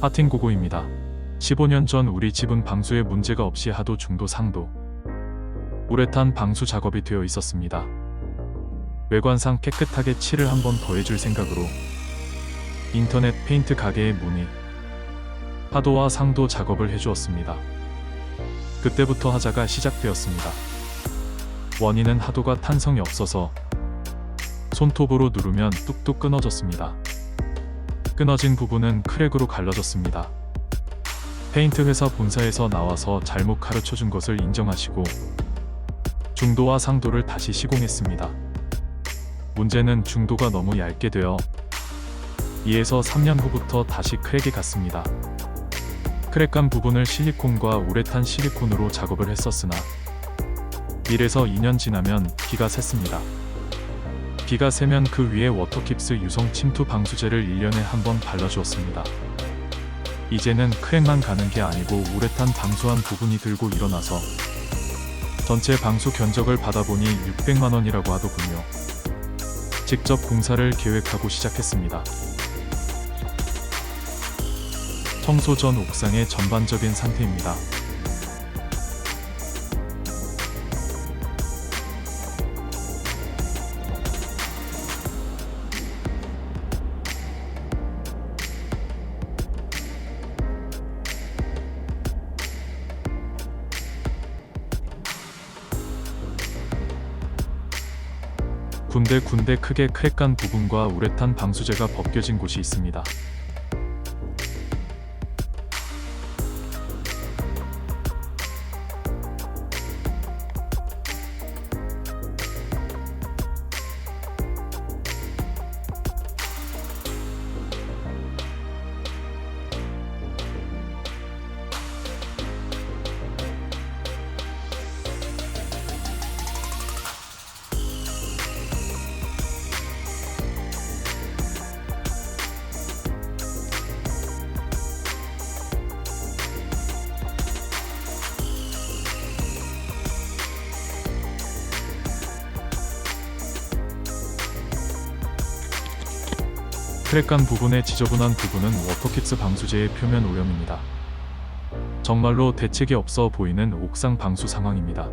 하팅고고입니다. 15년 전 우리 집은 방수에 문제가 없이 하도 중도 상도 우레탄 방수 작업이 되어 있었습니다. 외관상 깨끗하게 칠을 한번 더 해줄 생각으로 인터넷 페인트 가게에 문의 하도와 상도 작업을 해주었습니다. 그때부터 하자가 시작되었습니다. 원인은 하도가 탄성이 없어서 손톱으로 누르면 뚝뚝 끊어졌습니다. 끊어진 부분은 크랙으로 갈라졌습니다. 페인트 회사 본사에서 나와서 잘못 가르쳐 준 것을 인정하시고 중도와 상도를 다시 시공했습니다. 문제는 중도가 너무 얇게 되어 2에서 3년 후부터 다시 크랙이 갔습니다. 크랙간 부분을 실리콘과 우레탄 실리콘으로 작업을 했었으나 1에서 2년 지나면 비가 샜습니다. 비가 새면 그 위에 워터킵스 유성 침투 방수제를 1년에 한 번 발라주었습니다. 이제는 크랙만 가는 게 아니고 우레탄 방수한 부분이 들고 일어나서 전체 방수 견적을 받아보니 600만 원이라고 하더군요. 직접 공사를 계획하고 시작했습니다. 청소 전 옥상의 전반적인 상태입니다. 군데군데 크게 크랙간 부분과 우레탄 방수제가 벗겨진 곳이 있습니다. 크랙간 부분의 지저분한 부분은 워터킥스 방수제의 표면 오염입니다. 정말로 대책이 없어 보이는 옥상 방수 상황입니다.